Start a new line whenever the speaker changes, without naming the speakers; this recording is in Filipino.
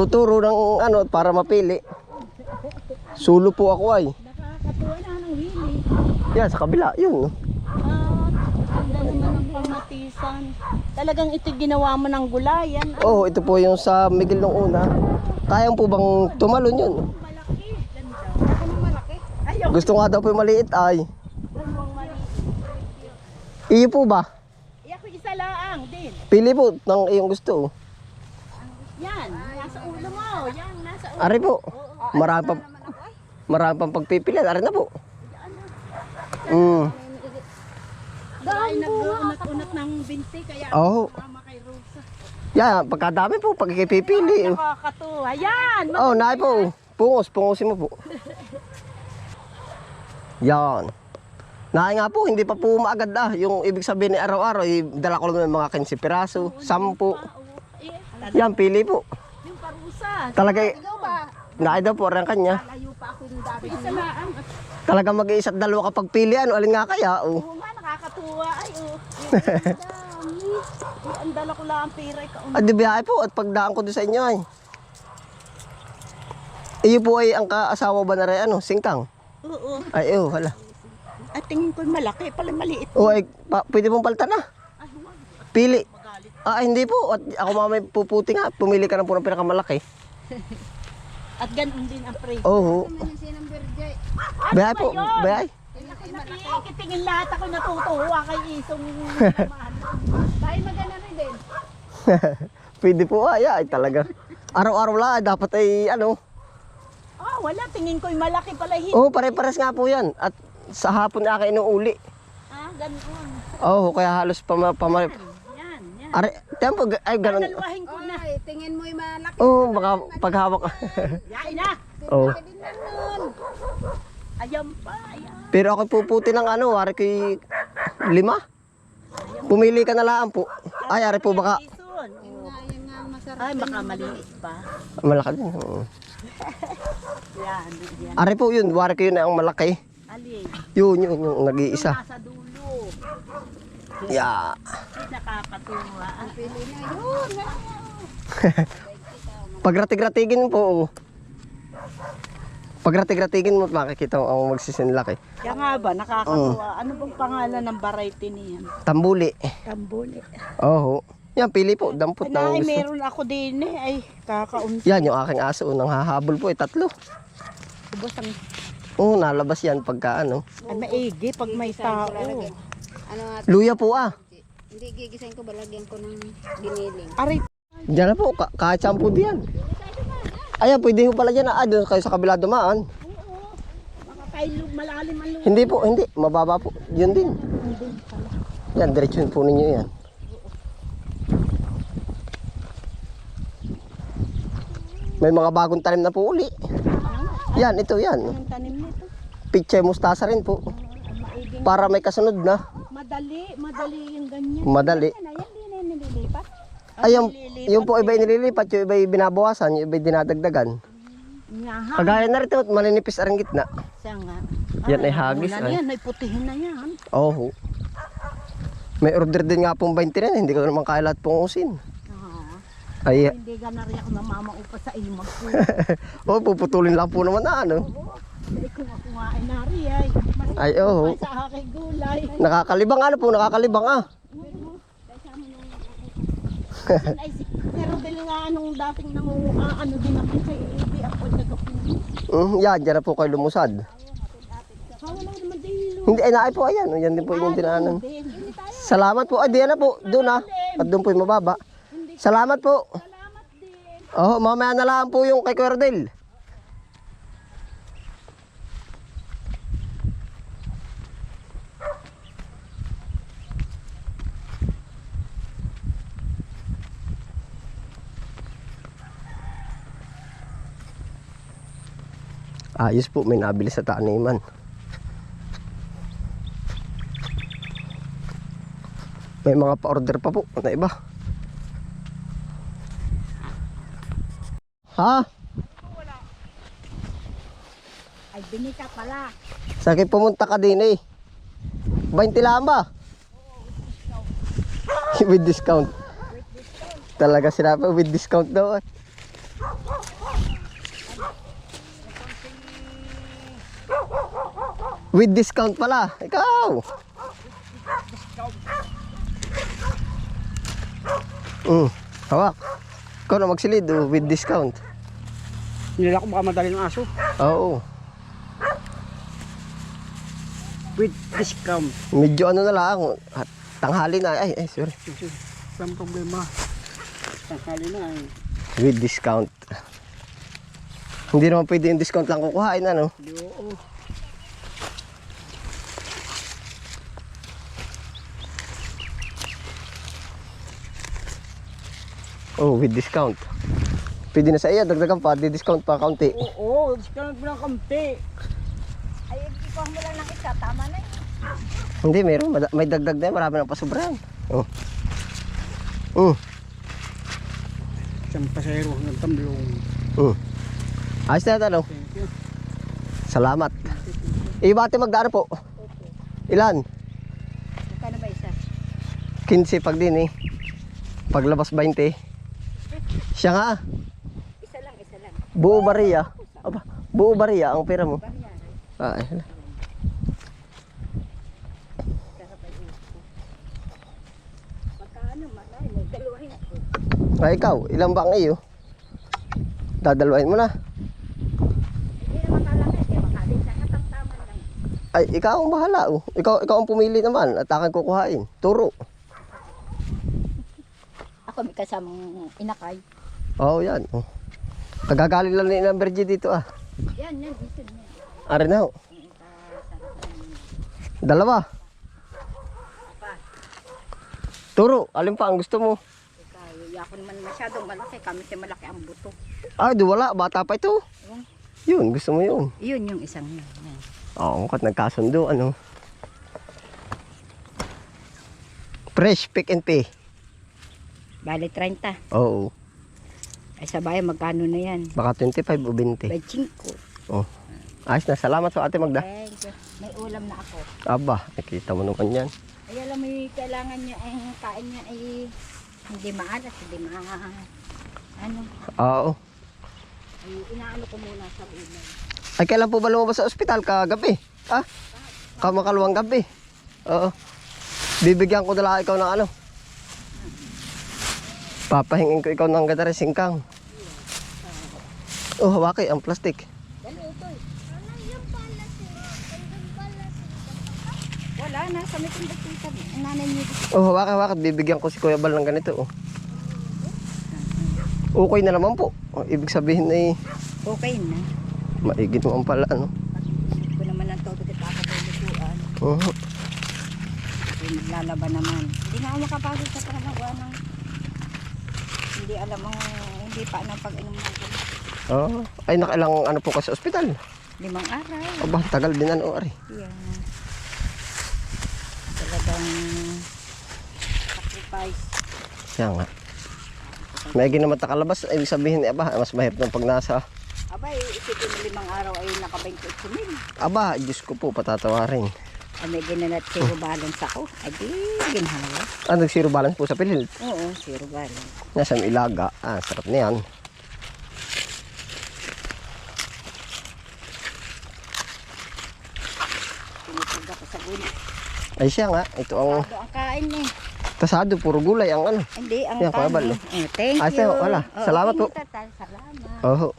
Tuturo ng ano para mapili. Sulo po ako ay.
Nakakatuwa na ng hili.
Yan, sa kabila. Yun.
Ah, ganda naman ng pamatisan. Talagang ito ginawa mo ng gulayan.
Oh, ito po yung sa Miguel nung una. Kayang po bang tumalon yun?
Malaki. Ganda. Ako nang malaki. Ayaw.
Gusto nga daw po yung maliit ay. Iyo po ba?
Eh, ako isa laang din.
Pili po ng iyong gusto.
Yan. Nasa ulo mo. Yan. Nasa ulo.
Ari po. Marami pang, marami pang pagpipilian. Ari na po. Mm.
Dahil nag-unat-unat ng binti. Kaya
Oh.
mama kay Rosa.
Yan, pagkadami po, pagkikipipili.
Nakakatuwa. Yan.
Oh, naay po. Pungos, pungosin mo po. Yan. Naay nga po, hindi pa po maagad ah. Yung ibig sabihin ni araw-araw, eh, dala ko lang ng mga 15 piraso, 10.
Eh,
Yan, pili po. Talaga, daw po, rin kanya.
Layo pa ako yung dati. Isa laang.
Talaga mag-iisa't dalawa kapag pili, ano, alin nga kaya, oh.
Oo nga, nakakatuwa. Ay, oh. Ang dami. Ang dala ko lang ang pera.
At di biyahe po, at pagdaan ko doon sa inyo ay. Iyo po ay ang kaasawa ba na rin, ano, singkang?
Oo.
Ay, oh, hala.
At tingin ko malaki. Pala maliit.
O, ay, pa, pwede pong palta na.
Huwag.
Pili. Ah, hindi po. At ako mamay puputi nga. Pumili ka na po ng pinakamalaki.
At ganun din ang pre.
Oo. Bayay po. Bayay.
Nakikitingin lahat ako natutuwa kay Isong Dahil maganda rin din.
Pwede po. Ay, ay talaga. Araw-araw lang. Dapat ay ano.
Oh, wala. Tingin ko'y malaki pala. Hindi.
Oo, pare-pares nga po yan. At sa hapon na kayo uli.
Ah, ganun.
Oo, kaya halos pama... pama. Are, tempo, ay ganun.
Dalawahin ko na.
Ay, tingin mo yung malaki.
Oo, baka paghawak.
Yain na.
Oo.
Nun.
Ayan pa. Ayan.
Pero ako puputi ng ano, ari ko'y lima. Pumili ka na lang po. Ay, ari po baka.
Ay, baka maliit pa.
malaki din. oo.
Yan, yan.
Ari po yun, wari ko yun ang malaki.
Alin.
Yun, yun, yung nag-iisa.
Nasa dulo.
Yeah.
Nakakatuwa. Ang
Pili na yun.
Pagratig-ratigin mo po. oh. Pagratig-ratigin mo, makikita mo ang magsisinlaki.
Kaya nga ba, nakakatuwa. Ano bang pangalan ng variety niyan?
Tambuli.
Kambuli.
Oo. Yan, pili po. Dampot
Na,
ng
ay,
gusto.
meron ako din eh. Ay, kakaunti.
Yan, yung aking aso. Nang hahabol po, eh, tatlo.
Ubos ang...
Oo, nalabas yan pagka ano.
Ay, maigi pag may tao.
Ano nga,
Luya po ah.
hindi gigisahin ko, balagyan ko ng giniling.
Aray,
Diyan na po, ka kahit shampoo diyan. Ayan, pwede ho pala dyan. Ah, doon kayo sa kabila dumaan.
baka kayo malalim ang.
Hindi po, hindi. Mababa po. Yun din. Yan, diretso po ninyo yan. May mga bagong tanim na po uli. Yan, ito yan.
Ang tanim nito.
Pichay mustasa rin po. Para may kasunod na.
Madali, madali yung ganyan.
Madali.
Yan, ayan, di na nililipat.
Ay, yung, yung po iba nililipat, yung iba binabawasan, yung iba dinadagdagan.
Ha.
Kagaya na rito, maninipis ang gitna.
Siya nga.
Yan ay hagis, ay.
yan, may putihin na yan.
Oo. May order din nga pong 20 rin, hindi ko naman kaya lahat pong usin.
Ah,
Ay,
hindi ka na rin ako namamaupa sa imag ko.
oh, puputulin lang po naman na ano.
Nga ay gulay.
Nakakalibang ano po, nakakalibang ah.
pero dili nga anong dating nangunguha, ano din ako kay Ebi, ako nagapuli.
Mm, yan, dyan na po kayo lumusad. Hindi, ay naay po, ayan. Yan din po yung dinaanan.
din.
Salamat po. Ay, diyan na po. Doon ah. At doon po yung mababa. Salamat po.
Salamat din.
Oh, mamaya na lang po yung kay Cordel. Ayos po, may nabili sa taniman. May mga pa-order pa po na iba. Ha?
Ay, binika pala.
Sakit pumunta ka din eh. 20 lang ba? with discount. Talaga sinabi with discount daw. eh. With discount pala. Ikaw. Mm, hawak. Ikaw na magsilid oh, with discount.
Nila ko baka madali ng aso.
Oo.
With discount.
Medyo ano na lang. Tanghali na. Ay, ay, sorry.
Walang problema. Tanghali na eh.
With discount. Hindi naman pwede yung discount lang kukuhain, ano?
Di oo.
Oh, with discount. Pwede na sa iya, dagdagan pa, di discount pa kaunti.
Oo, discount mo ng kamti.
Ay, ikaw mo lang ng isa, tama na yun.
Hindi, meron. May dagdag na yan, marami nang pasobrahan. Oh. Mm.
Isang pasero ng tamlong.
Mm. Ayos na tanong.
Thank you.
Salamat. Ibati magdaan po. Ilan?
Magkano ba isa?
15 pag din eh. Paglabas 20. Siya nga.
Isa lang, isa lang.
Buo bariya. Aba, buo bariya ang pera mo. Ah, ayun.
Ay.
Ah, ikaw, ilang ba ang iyo? Dadalwain mo na. Ay, ikaw ang bahala. Oh. Ikaw, ikaw ang pumili naman at akin kukuhain. Turo.
Ako may kasamang inakay.
Oo, oh, yan. Oh. Kagagaling lang ni number G dito ah.
Yan, yan, dito niya.
Ari na ho. Dalawa. Turo, alin pa ang gusto mo?
Kaya ako naman masyadong malaki, kami si malaki ang buto.
Ah, di wala. Bata pa ito. Yun, gusto mo yun.
Yun yung isang yun.
Oo, kat nagkasundo, ano. Fresh, pick and pay.
Bali 30.
Oo.
Ay sa bayan, magkano na yan?
Baka 25 o 20.
By 5.
Oh. Ayos na. Salamat sa ate Magda.
Thank you. May ulam na ako.
Aba, nakita mo naman yan.
Ay alam mo yung kailangan niya, ay kain niya ay hindi maalat, hindi ma... Ano,
Oo.
ay inaano ko muna sa ulam.
Ay, kailan po ba lumabas sa ospital? Kagabi. Ah? Kamakaluwang gabi. Oo. Bibigyan ko dala ikaw ng ano. Papahingin ko ikaw ng gatari singkang. Oh, hawaki ang
eh. Wala na, sa may. Ang nanay niyo.
Oh, hawaki, hawaki. Bibigyan ko si Kuya Bal ng ganito. Oh. Okay na naman po. Oh, ibig sabihin ay
Okay na.
maigit mo ang pala. Ano?
Hindi ko naman ang todo kita ako lulutuan.
Oo.
Maglalaban naman. Hindi na ako makapasok sa trabaho ng hindi alam ang hindi pa ng pag-inom ng gamot.
Oh. Ay, nakailang ano po ka sa ospital.
Limang araw.
Aba, tagal din ano, ari.
Yeah. Talagang sacrifice.
Kaya nga. May naman takalabas, ibig sabihin, eh, aba, mas mahirap ng pag nasa.
Abay, isipin mo limang araw ay naka-28 mil.
Aba, Diyos ko po, patatawarin.
Ay may ginanat zero balance ako. Ay di, ginhawa.
Ah, nag-zero balance po sa PhilHealth.
Oo, zero balance.
Nasa ilaga. Ah, sarap na yan.
Tinutog ako sa gulay.
Ay siya nga, ito ang
Ado ang kain eh.
tasado, puro gulay ang ano.
Hindi, ang
Yan,
kain.
kabal,
eh. Eh, thank
Ah,
you.
sa'yo, wala.
Oo,
Salamat
thank
po.
Tatal. Salamat.
Oh,